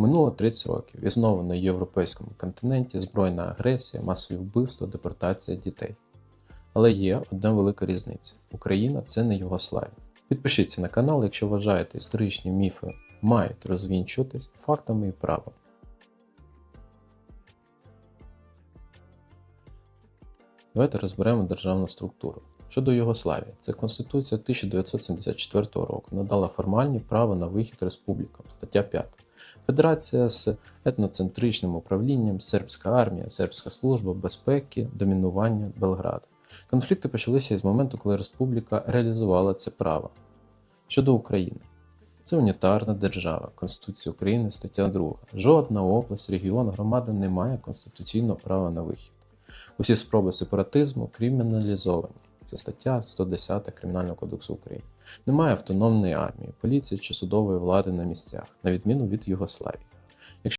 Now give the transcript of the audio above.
Минуло 30 років і знову на європейському континенті збройна агресія, масові вбивства, депортація дітей. Але є одна велика різниця: Україна це не Югославія. Підпишіться на канал, якщо вважаєте історичні міфи мають розвінчуватись фактами і правом. Давайте розберемо державну структуру. Щодо Югославії, це Конституція 1974 року надала формальні права на вихід республікам, стаття 5. Федерація з етноцентричним управлінням, сербська армія, сербська служба безпеки, домінування Белграда. Конфлікти почалися із моменту, коли республіка реалізувала це право. Щодо України, це унітарна держава, Конституція України, стаття 2. Жодна область, регіон, громада не має конституційного права на вихід. Усі спроби сепаратизму криміналізовані. Це стаття 110 Кримінального кодексу України. Немає автономної армії, поліції чи судової влади на місцях, на відміну від Югославії.